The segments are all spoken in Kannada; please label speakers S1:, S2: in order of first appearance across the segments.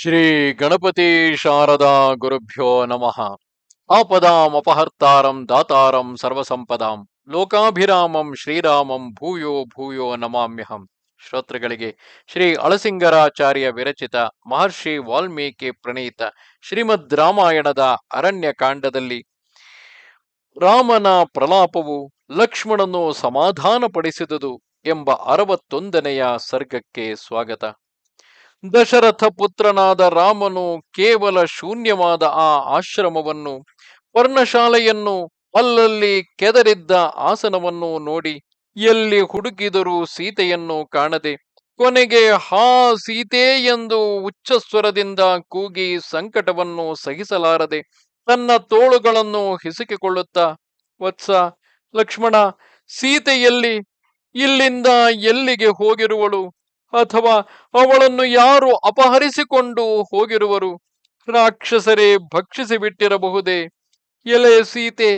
S1: ಶ್ರೀ ಗಣಪತಿ ಶಾರದಾ ಗುರುಭ್ಯೋ ನಮಃ. ಆಪದಾಂ ಅಪಹರ್ತಾರಂ ದಾತಾರಂ ಸರ್ವಸಂಪದಾಂ ಲೋಕಾಭಿರಾಮಂ ಶ್ರೀರಾಮಂ ಭೂಯೋ ಭೂಯೋ ನಮಾಮ್ಯಹಂ. ಶ್ರೋತೃಗಳಿಗೆ ಶ್ರೀ ಅಳಸಿಂಗರಾಚಾರ್ಯ ವಿರಚಿತ ಮಹರ್ಷಿ ವಾಲ್ಮೀಕಿ ಪ್ರಣೀತ ಶ್ರೀಮದ್ ರಾಮಾಯಣದ ಅರಣ್ಯ ಕಾಂಡದಲ್ಲಿ ರಾಮನ ಪ್ರಲಾಪವು ಲಕ್ಷ್ಮಣನು ಸಮಾಧಾನಪಡಿಸಿದುದು ಎಂಬ ಅರವತ್ತೊಂದನೆಯ ಸರ್ಗಕ್ಕೆ ಸ್ವಾಗತ. ದಶರಥ ಪುತ್ರನಾದ ರಾಮನು ಕೇವಲ ಶೂನ್ಯವಾದ ಆ ಆಶ್ರಮವನ್ನು ಪರ್ಣಶಾಲೆಯನ್ನು ಅಲ್ಲಲ್ಲಿ ಕೆದರಿದ್ದ ಆಸನವನ್ನು ನೋಡಿ ಎಲ್ಲಿ ಹುಡುಕಿದರೂ ಸೀತೆಯನ್ನು ಕಾಣದೆ ಕೊನೆಗೆ ಹಾ ಸೀತೆ ಎಂದು ಉಚ್ಚಸ್ವರದಿಂದ ಕೂಗಿ ಸಂಕಟವನ್ನು ಸಹಿಸಲಾರದೆ ತನ್ನ ತೋಳುಗಳನ್ನು ಹಿಸುಕಿಕೊಳ್ಳುತ್ತಾ, ವತ್ಸ ಲಕ್ಷ್ಮಣ, ಸೀತೆಯಲ್ಲಿ ಇಲ್ಲಿಂದ ಎಲ್ಲಿಗೆ ಹೋಗಿರುವಳು? ಅಥವಾ ಅವಳನ್ನು ಯಾರು ಅಪಹರಿಸಿಕೊಂಡು ಹೋಗಿರುವರು? ರಾಕ್ಷಸರೇ ಭಕ್ಷಿಸಿ ಬಿಟ್ಟಿರಬಹುದೇ ಎಲೆ ಸೀತೆ,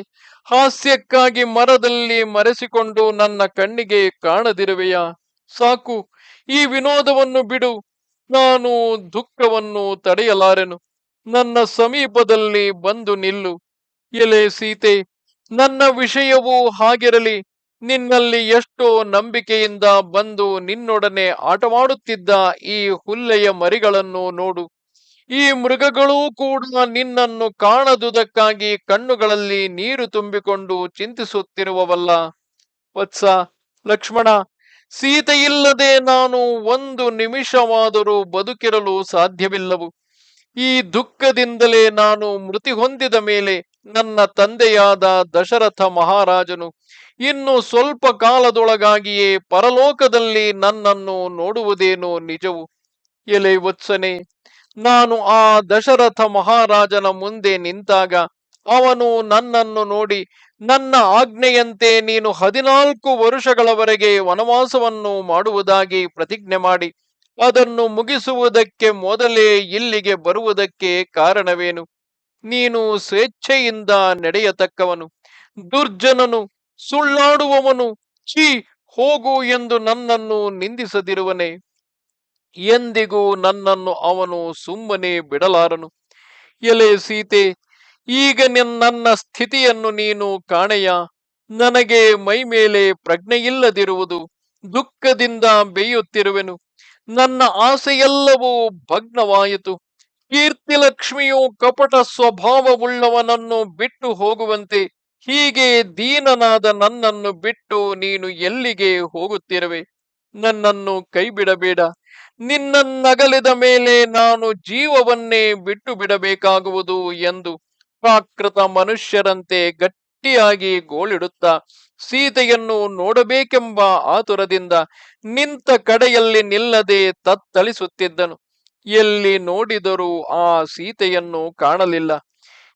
S1: ಹಾಸ್ಯಕ್ಕಾಗಿ ಮರದಲ್ಲಿ ಮರೆಸಿಕೊಂಡು ನನ್ನ ಕಣ್ಣಿಗೆ ಕಾಣದಿರುವೆಯ? ಸಾಕು, ಈ ವಿನೋದವನ್ನು ಬಿಡು. ನಾನು ದುಃಖವನ್ನು ತಡೆಯಲಾರೆನು. ನನ್ನ ಸಮೀಪದಲ್ಲಿ ಬಂದು ನಿಲ್ಲು. ಎಲೆ ಸೀತೆ, ನನ್ನ ವಿಷಯವೂ ಹಾಗಿರಲಿ. ನಿನ್ನಲ್ಲಿ ಎಷ್ಟೋ ನಂಬಿಕೆಯಿಂದ ಬಂದು ನಿನ್ನೊಡನೆ ಆಟವಾಡುತ್ತಿದ್ದ ಈ ಹುಲ್ಲೆಯ ಮರಿಗಳನ್ನು ನೋಡು. ಈ ಮೃಗಗಳೂ ಕೂಡ ನಿನ್ನನ್ನು ಕಾಣದುದಕ್ಕಾಗಿ ಕಣ್ಣುಗಳಲ್ಲಿ ನೀರು ತುಂಬಿಕೊಂಡು ಚಿಂತಿಸುತ್ತಿರುವವಲ್ಲ. ವತ್ಸ ಲಕ್ಷ್ಮಣ, ಸೀತೆಯಿಲ್ಲದೆ ನಾನು ಒಂದು ನಿಮಿಷವಾದರೂ ಬದುಕಿರಲು ಸಾಧ್ಯವಿಲ್ಲವು. ಈ ದುಃಖದಿಂದಲೇ ನಾನು ಮೃತಿ ಹೊಂದಿದ ಮೇಲೆ ನನ್ನ ತಂದೆಯಾದ ದಶರಥ ಮಹಾರಾಜನು ಇನ್ನು ಸ್ವಲ್ಪ ಕಾಲದೊಳಗಾಗಿಯೇ ಪರಲೋಕದಲ್ಲಿ ನನ್ನನ್ನು ನೋಡುವುದೇನೋ ನಿಜವು? ಎಲೆ ವತ್ಸನೆ, ನಾನು ಆ ದಶರಥ ಮಹಾರಾಜನ ಮುಂದೆ ನಿಂತಾಗ ಅವನು ನನ್ನನ್ನು ನೋಡಿ, ನನ್ನ ಆಜ್ಞೆಯಂತೆ ನೀನು ಹದಿನಾಲ್ಕು ವರುಷಗಳವರೆಗೆ ವನವಾಸವನ್ನು ಮಾಡುವುದಾಗಿ ಪ್ರತಿಜ್ಞೆ ಮಾಡಿ, ಅದನ್ನು ಮುಗಿಸುವುದಕ್ಕೆ ಮೊದಲೇ ಇಲ್ಲಿಗೆ ಬರುವುದಕ್ಕೆ ಕಾರಣವೇನು? ನೀನು ಸ್ವೇಚ್ಛೆಯಿಂದ ನಡೆಯತಕ್ಕವನು. ದುರ್ಜನನು ಸುಳ್ಳಾಡುವವನು. ಛೀ, ಹೋಗು ಎಂದು ನನ್ನನ್ನು ನಿಂದಿಸದಿರುವನೆ. ಎಂದಿಗೂ ನನ್ನನ್ನು ಅವನು ಸುಮ್ಮನೆ ಬಿಡಲಾರನು. ಎಲೆ ಸೀತೆ, ಈಗ ನನ್ನ ಸ್ಥಿತಿಯನ್ನು ನೀನು ಕಾಣೆಯ. ನನಗೆ ಮೈ ಮೇಲೆ ಪ್ರಜ್ಞೆಯಿಲ್ಲದಿರುವುದು ದುಃಖದಿಂದ ಬೇಯುತ್ತಿರುವೆನು. ನನ್ನ ಆಸೆಯೆಲ್ಲವೂ ಭಗ್ನವಾಯಿತು. ಕೀರ್ತಿಲಕ್ಷ್ಮಿಯು ಕಪಟ ಸ್ವಭಾವವುಳ್ಳವನನ್ನು ಬಿಟ್ಟು ಹೋಗುವಂತೆ ಹೀಗೆ ದೀನನಾದ ನನ್ನನ್ನು ಬಿಟ್ಟು ನೀನು ಎಲ್ಲಿಗೆ ಹೋಗುತ್ತಿರುವೆ? ನನ್ನನ್ನು ಕೈ ಬಿಡಬೇಡ ನಿನ್ನನ್ನಗಲಿದ ಮೇಲೆ ನಾನು ಜೀವವನ್ನೇ ಬಿಟ್ಟು ಬಿಡಬೇಕಾಗುವುದು ಎಂದು ಪ್ರಾಕೃತ ಮನುಷ್ಯರಂತೆ ಗಟ್ಟಿಯಾಗಿ ಗೋಳಿಡುತ್ತಾ ಸೀತೆಯನ್ನು ನೋಡಬೇಕೆಂಬ ಆತುರದಿಂದ ನಿಂತ ಕಡೆಯಲ್ಲಿ ನಿಲ್ಲದೆ ತತ್ತಳಿಸುತ್ತಿದ್ದನು. ಎಲ್ಲಿ ನೋಡಿದರೂ ಆ ಸೀತೆಯನ್ನು ಕಾಣಲಿಲ್ಲ.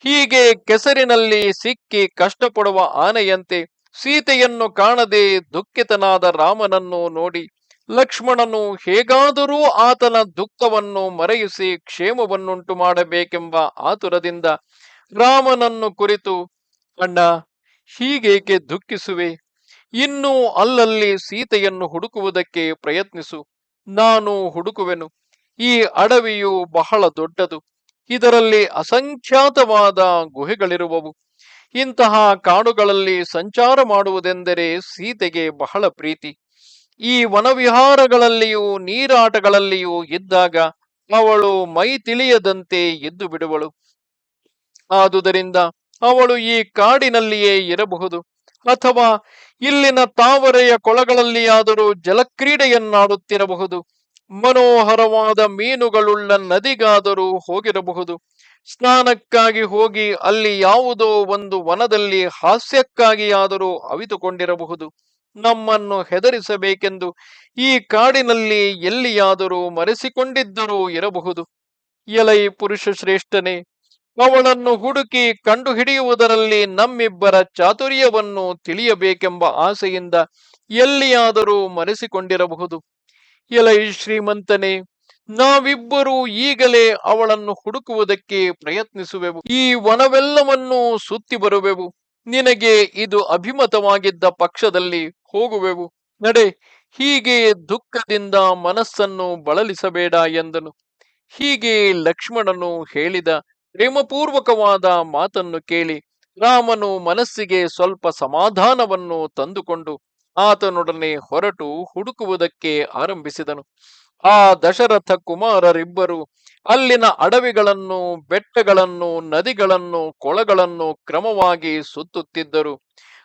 S1: ಹೀಗೆ ಕೆಸರಿನಲ್ಲಿ ಸಿಕ್ಕಿ ಕಷ್ಟಪಡುವ ಆನೆಯಂತೆ ಸೀತೆಯನ್ನು ಕಾಣದೆ ದುಃಖಿತನಾದ ರಾಮನನ್ನು ನೋಡಿ ಲಕ್ಷ್ಮಣನು ಹೇಗಾದರೂ ಆತನ ದುಃಖವನ್ನು ಮರೆಯಿಸಿ ಕ್ಷೇಮವನ್ನುಂಟು ಮಾಡಬೇಕೆಂಬ ಆತುರದಿಂದ ರಾಮನನ್ನು ಕುರಿತು, ಅಣ್ಣ, ಹೀಗೇಕೆ ದುಃಖಿಸುವೆ? ಇನ್ನೂ ಅಲ್ಲಲ್ಲಿ ಸೀತೆಯನ್ನು ಹುಡುಕುವುದಕ್ಕೆ ಪ್ರಯತ್ನಿಸು. ನಾನು ಹುಡುಕುವೆನು. ಈ ಅಡವಿಯು ಬಹಳ ದೊಡ್ಡದು. ಇದರಲ್ಲಿ ಅಸಂಖ್ಯಾತವಾದ ಗುಹೆಗಳಿರುವವು. ಇಂತಹ ಕಾಡುಗಳಲ್ಲಿ ಸಂಚಾರ ಮಾಡುವುದೆಂದರೆ ಸೀತೆಗೆ ಬಹಳ ಪ್ರೀತಿ. ಈ ವನವಿಹಾರಗಳಲ್ಲಿಯೂ ನೀರಾಟಗಳಲ್ಲಿಯೂ ಇದ್ದಾಗ ಅವಳು ಮೈ ತಿಳಿಯದಂತೆ ಎದ್ದು ಬಿಡುವಳು. ಆದುದರಿಂದ ಅವಳು ಈ ಕಾಡಿನಲ್ಲಿಯೇ ಇರಬಹುದು. ಅಥವಾ ಇಲ್ಲಿನ ತಾವರೆಯ ಕೊಳಗಳಲ್ಲಿಯಾದರೂ ಜಲಕ್ರೀಡೆಯನ್ನಾಡುತ್ತಿರಬಹುದು. ಮನೋಹರವಾದ ಮೀನುಗಳುಳ್ಳ ನದಿಗಾದರೂ ಹೋಗಿರಬಹುದು. ಸ್ನಾನಕ್ಕಾಗಿ ಹೋಗಿ ಅಲ್ಲಿ ಯಾವುದೋ ಒಂದು ವನದಲ್ಲಿ ಹಾಸ್ಯಕ್ಕಾಗಿಯಾದರೂ ಅವಿತುಕೊಂಡಿರಬಹುದು. ನಮ್ಮನ್ನು ಹೆದರಿಸಬೇಕೆಂದು ಈ ಕಾಡಿನಲ್ಲಿ ಎಲ್ಲಿಯಾದರೂ ಮರೆಸಿಕೊಂಡಿದ್ದರೂ ಇರಬಹುದು. ಎಲೈ ಪುರುಷ ಶ್ರೇಷ್ಠನೇ, ಅವಳನ್ನು ಹುಡುಕಿ ಕಂಡುಹಿಡಿಯುವುದರಲ್ಲಿ ನಮ್ಮಿಬ್ಬರ ಚಾತುರ್ಯವನ್ನು ತಿಳಿಯಬೇಕೆಂಬ ಆಸೆಯಿಂದ ಎಲ್ಲಿಯಾದರೂ ಮರೆಸಿಕೊಂಡಿರಬಹುದು. ಎಲೈ ಶ್ರೀಮಂತನೇ, ನಾವಿಬ್ಬರೂ ಈಗಲೇ ಅವಳನ್ನು ಹುಡುಕುವುದಕ್ಕೆ ಪ್ರಯತ್ನಿಸುವೆವು. ಈ ವನವೆಲ್ಲವನ್ನೂ ಸುತ್ತಿ ಬರುವೆವು. ನಿನಗೆ ಇದು ಅಭಿಮತವಾಗಿದ್ದ ಪಕ್ಷದಲ್ಲಿ ಹೋಗುವೆವು. ನಡೆ, ಹೀಗೆ ದುಃಖದಿಂದ ಮನಸ್ಸನ್ನು ಬಳಲಿಸಬೇಡ ಎಂದನು. ಹೀಗೆ ಲಕ್ಷ್ಮಣನು ಹೇಳಿದ ಪ್ರೇಮಪೂರ್ವಕವಾದ ಮಾತನ್ನು ಕೇಳಿ ರಾಮನು ಮನಸ್ಸಿಗೆ ಸ್ವಲ್ಪ ಸಮಾಧಾನವನ್ನು ತಂದುಕೊಂಡು ಆತನೊಡನೆ ಹೊರಟು ಹುಡುಕುವುದಕ್ಕೆ ಆರಂಭಿಸಿದನು. ಆ ದಶರಥ ಕುಮಾರರಿಬ್ಬರು ಅಲ್ಲಿನ ಅಡವಿಗಳನ್ನು, ಬೆಟ್ಟಗಳನ್ನು, ನದಿಗಳನ್ನು, ಕೊಳಗಳನ್ನು ಕ್ರಮವಾಗಿ ಸುತ್ತುತ್ತಿದ್ದರು.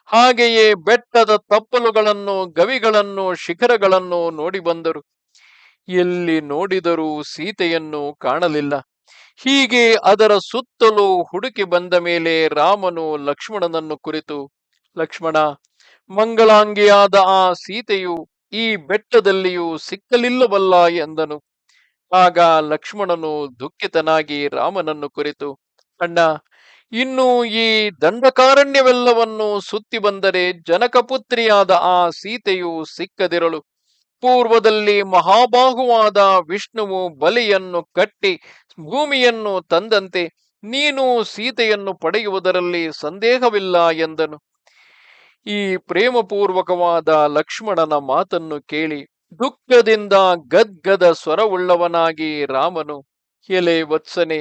S1: ಹಾಗೆಯೇ ಬೆಟ್ಟದ ತಪ್ಪಲುಗಳನ್ನು, ಗವಿಗಳನ್ನು, ಶಿಖರಗಳನ್ನು ನೋಡಿ ಬಂದರು. ಎಲ್ಲಿ ನೋಡಿದರೂ ಸೀತೆಯನ್ನು ಕಾಣಲಿಲ್ಲ. ಹೀಗೆ ಅದರ ಸುತ್ತಲೂ ಹುಡುಕಿ ಬಂದ ಮೇಲೆ ರಾಮನು ಲಕ್ಷ್ಮಣನನ್ನು ಕುರಿತು, ಲಕ್ಷ್ಮಣ ಮಂಗಳಾಂಗಿಯಾದ ಆ ಸೀತೆಯು ಈ ಬೆಟ್ಟದಲ್ಲಿಯೂ ಸಿಕ್ಕಲಿಲ್ಲವಲ್ಲ ಎಂದನು. ಆಗ ಲಕ್ಷ್ಮಣನು ದುಃಖಿತನಾಗಿ ರಾಮನನ್ನು ಕುರಿತು, ಅಣ್ಣ, ಇನ್ನು ಈ ದಂಡಕಾರಣ್ಯವೆಲ್ಲವನ್ನು ಸುತ್ತಿ ಬಂದರೆ ಜನಕಪುತ್ರಿಯಾದ ಆ ಸೀತೆಯು ಸಿಕ್ಕದಿರಳು. ಪೂರ್ವದಲ್ಲಿ ಮಹಾಬಾಹುವಾದ ವಿಷ್ಣುವು ಬಲಿಯನ್ನು ಕಟ್ಟಿ ಭೂಮಿಯನ್ನು ತಂದಂತೆ ನೀನು ಸೀತೆಯನ್ನು ಪಡೆಯುವುದರಲ್ಲಿ ಸಂದೇಹವಿಲ್ಲ ಎಂದನು. ಈ ಪ್ರೇಮಪೂರ್ವಕವಾದ ಲಕ್ಷ್ಮಣನ ಮಾತನ್ನು ಕೇಳಿ ದುಃಖದಿಂದ ಗದ್ಗದ ಸ್ವರವುಳ್ಳವನಾಗಿ ರಾಮನು, ಎಲೆ ವತ್ಸನೆ,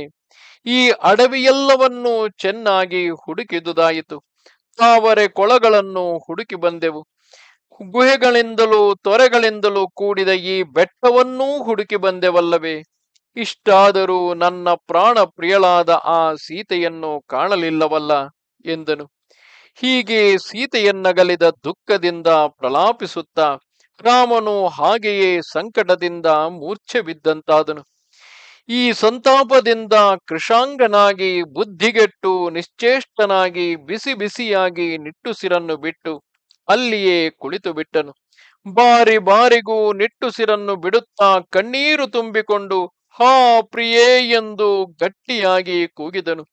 S1: ಈ ಅಡವಿಯೆಲ್ಲವನ್ನೂ ಚೆನ್ನಾಗಿ ಹುಡುಕಿದುದಾಯಿತು. ತಾವರೆ ಕೊಳಗಳನ್ನು ಹುಡುಕಿ ಬಂದೆವು. ಗುಹೆಗಳಿಂದಲೂ ತೊರೆಗಳಿಂದಲೂ ಕೂಡಿದ ಈ ಬೆಟ್ಟವನ್ನೂ ಹುಡುಕಿ ಬಂದೆವಲ್ಲವೇ. ಇಷ್ಟಾದರೂ ನನ್ನ ಪ್ರಾಣ ಪ್ರಿಯಳಾದ ಆ ಸೀತೆಯನ್ನು ಕಾಣಲಿಲ್ಲವಲ್ಲ? ಎಂದನು. ಹೀಗೆ ಸೀತೆಯನ್ನಗಲಿದ ದುಃಖದಿಂದ ಪ್ರಲಾಪಿಸುತ್ತಾ ರಾಮನು ಹಾಗೆಯೇ ಸಂಕಟದಿಂದ ಮೂರ್ಛೆ ಬಿದ್ದಂತಾದನು ಈ ಸಂತಾಪದಿಂದ ಕೃಷಾಂಗನಾಗಿ ಬುದ್ಧಿಗೆಟ್ಟು ನಿಶ್ಚೇಷ್ಟನಾಗಿ ಬಿಸಿ ಬಿಸಿಯಾಗಿ ನಿಟ್ಟುಸಿರನ್ನು ಬಿಟ್ಟು ಅಲ್ಲಿಯೇ ಕುಳಿತು ಬಿಟ್ಟನು ಬಾರಿ ಬಾರಿಗೂ ನಿಟ್ಟುಸಿರನ್ನು ಬಿಡುತ್ತಾ ಕಣ್ಣೀರು ತುಂಬಿಕೊಂಡು, ಹಾ ಪ್ರಿಯೇ ಎಂದು ಗಟ್ಟಿಯಾಗಿ ಕೂಗಿದನು.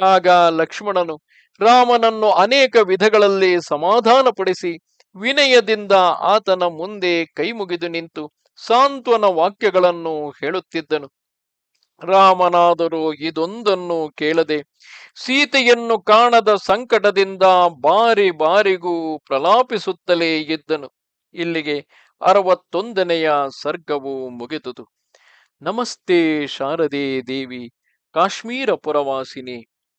S1: ಆಗ ಲಕ್ಷ್ಮಣನು ರಾಮನನ್ನು ಅನೇಕ ವಿಧಗಳಲ್ಲಿ ಸಮಾಧಾನಪಡಿಸಿ ವಿನಯದಿಂದ ಆತನ ಮುಂದೆ ಕೈ ಮುಗಿದು ನಿಂತು ಸಾಂತ್ವನ ವಾಕ್ಯಗಳನ್ನು ಹೇಳುತ್ತಿದ್ದನು. ರಾಮನಾದರೂ ಇದೊಂದನ್ನು ಕೇಳದೆ ಸೀತೆಯನ್ನು ಕಾಣದ ಸಂಕಟದಿಂದ ಬಾರಿ ಬಾರಿಗೂ ಪ್ರಲಾಪಿಸುತ್ತಲೇ ಇದ್ದನು. ಇಲ್ಲಿಗೆ ಅರವತ್ತೊಂದನೆಯ ಸರ್ಗವು ಮುಗಿದುದು. ನಮಸ್ತೆ ಶಾರದೆ ದೇವಿ, ಕಾಶ್ಮೀರ ಪುರವಾಸಿನಿ.